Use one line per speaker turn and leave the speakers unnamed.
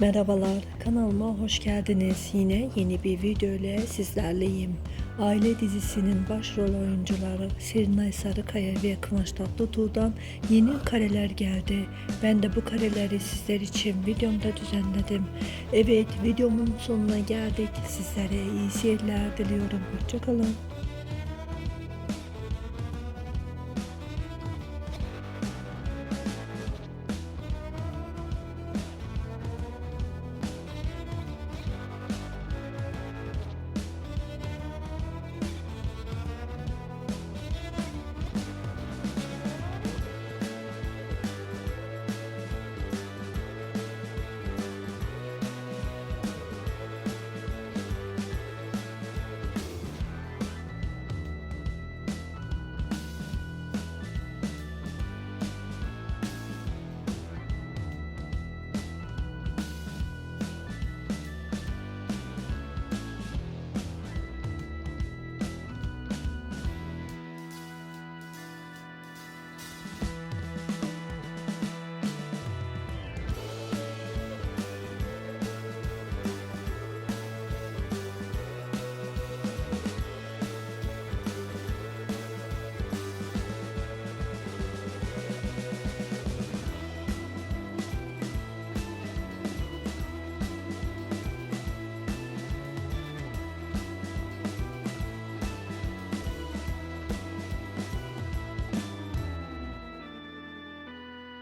Merhabalar, kanalıma hoş geldiniz. Yine yeni bir video ile sizlerleyim. Aile dizisinin başrol oyuncuları Serenay Sarıkaya ve Kıvanç Tatlıtuğ'dan yeni kareler geldi. Ben de bu kareleri sizler için videomda düzenledim. Evet, videomun sonuna geldik. Sizlere iyi seyirler diliyorum. Hoşçakalın.